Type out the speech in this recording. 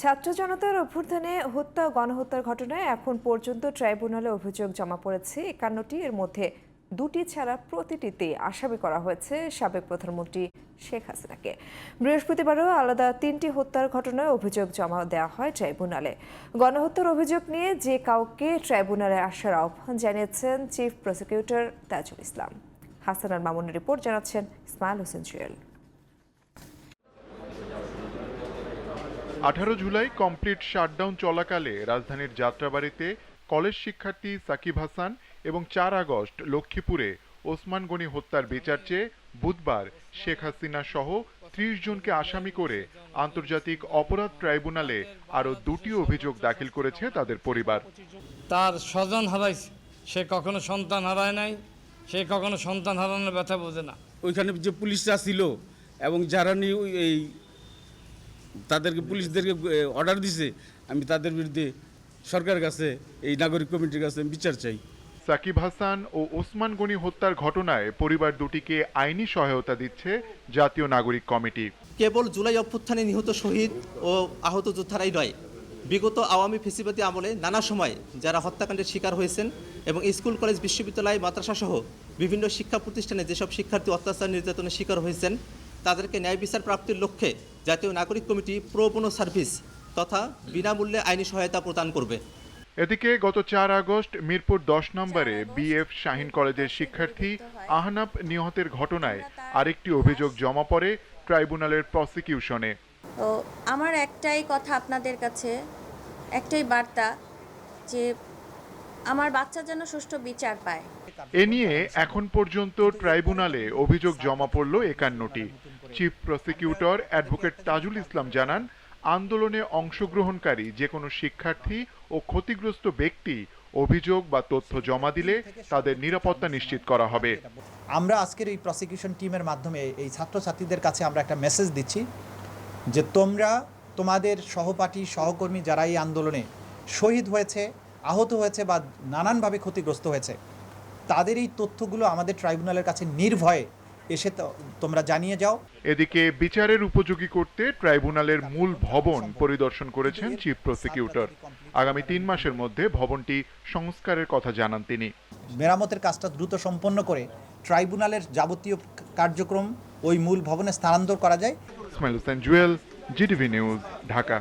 ছাত্র জনতার অভ্যুত্থানে হত্যা, গণহত্যার ঘটনায় এখন পর্যন্ত ট্রাইব্যুনালে অভিযোগ জমা পড়েছে। একান্নটি, এর মধ্যে দুটি ছাড়া প্রতিটিতে আসামি করা হয়েছে সাবেক প্রধানমন্ত্রী শেখ হাসিনাকে। বৃহস্পতিবারও আলাদা তিনটি হত্যার ঘটনায় অভিযোগ জমা দেওয়া হয় ট্রাইব্যুনালে। গণহত্যার অভিযোগ নিয়ে যে কাউকে ট্রাইব্যুনালে আসার আহ্বান জানিয়েছেন চিফ প্রসিকিউটর তাজুল ইসলাম। হাসানার মামুনের রিপোর্ট জানাচ্ছেন ইসমাইল হোসেন জুয়েল আঠারো জুলাই কমপ্লিট শাটডাউন চলাকালে রাজধানীর যাত্রাবাড়িতে কলেজ শিক্ষার্থী সাকিব হাসান এবং চার আগস্ট লক্ষ্মীপুরে ওসমান গনি হত্যার বিচার চেয়ে বুধবার শেখ হাসিনা সহ ত্রিশ জনকে আসামি করে আন্তর্জাতিক অপরাধ ট্রাইব্যুনালে আরও দুটি অভিযোগ দাখিল করেছে তাদের পরিবার। তার স্বজন হারাইছে। সে কখনো সন্তান হারায় নাই সে কখনো সন্তান হারানোর ব্যথা বোঝে না। ওইখানে যে পুলিশরা ছিল এবং যারা নিয়ে এই তাদেরকে পুলিশদেরকে অর্ডার দিছে। আমি তাদের বিরুদ্ধে সরকারের কাছে এই নাগরিক কমিটির কাছে আমি বিচার চাই। সাকিব হাসান ও ওসমান গনি হত্যার ঘটনায় পরিবার দুটিকে আইনি সহায়তা দিচ্ছে জাতীয় নাগরিক কমিটি। কেবল জুলাই অভ্যুত্থানে নিহত শহীদ ও আহত যোদ্ধারাই নয় বিগত আওয়ামী ফেসিবাদী আমলে নানা সময় যারা হত্যাকাণ্ডের শিকার হয়েছেন এবং স্কুল কলেজ বিশ্ববিদ্যালয় মাদ্রাসা সহ বিভিন্ন শিক্ষা প্রতিষ্ঠানে যেসব শিক্ষার্থী অত্যাচার নির্যাতনের শিকার হয়েছেন তাদেরকে ন্যায় বিচার প্রাপ্তির লক্ষ্যে জাতীয় নাগরিক কমিটি প্রো সার্ভিস তথা বিনামূল্যে আইনি সহায়তা প্রদান করবে। এদিকে গত চার আগস্ট মিরপুর দশ নম্বরে বিএফ শাহিন কলেজের শিক্ষার্থী আহনাব নিহতের ঘটনায় আরেকটি অভিযোগ জমা পড়ে ট্রাইব্যুনালের প্রসিকিউশনে। তো আমার একটাই কথা আপনাদের কাছে একটাই বার্তা যে আমার বাচ্চা যেন সুষ্ঠু বিচার পায়। এ নিয়ে এখন পর্যন্ত ট্রাইব্যুনালে অভিযোগ জমা পড়ল একান্নটি। Chief prosecutor advocate Tajul Islam জানান, আন্দোলনে অংশগ্রহণকারী যে কোনো শিক্ষার্থী ও ক্ষতিগ্রস্ত ব্যক্তি অভিযোগ বা তথ্য জমা দিলে তাদের নিরাপত্তা নিশ্চিত করা হবে। আমরা আজকের এই প্রসিকিউশন টিমের মাধ্যমে এই ছাত্রছাত্রীদের কাছে আমরা একটা মেসেজ দিচ্ছি যে তোমরা তোমাদের সহপাঠী, সহকর্মী যারা এই আন্দোলনে শহীদ হয়েছে, আহত হয়েছে বা নানানভাবে ক্ষতিগ্রস্ত হয়েছে তাদের এই তথ্যগুলো আমাদের ট্রাইব্যুনালের কাছে নির্ভয়ে এসে তো- তোমরা জানিয়ে যাও। এদিকে বিচারের উপযোগী করতে ট্রাইব্যুনালের মূল ভবন পরিদর্শন করেছেন চিফ প্রসিকিউটর আগামী তিন মাসের মধ্যে ভবনটি সংস্কারের কথা জানান তিনি। মেরামতের কাজটা দ্রুত সম্পন্ন করে ট্রাইব্যুনালের যাবতীয় কার্যক্রম ওই মূল ভবনে স্থানান্তর করা যায়। Ismail Hossain Jewel GTV news Dhaka.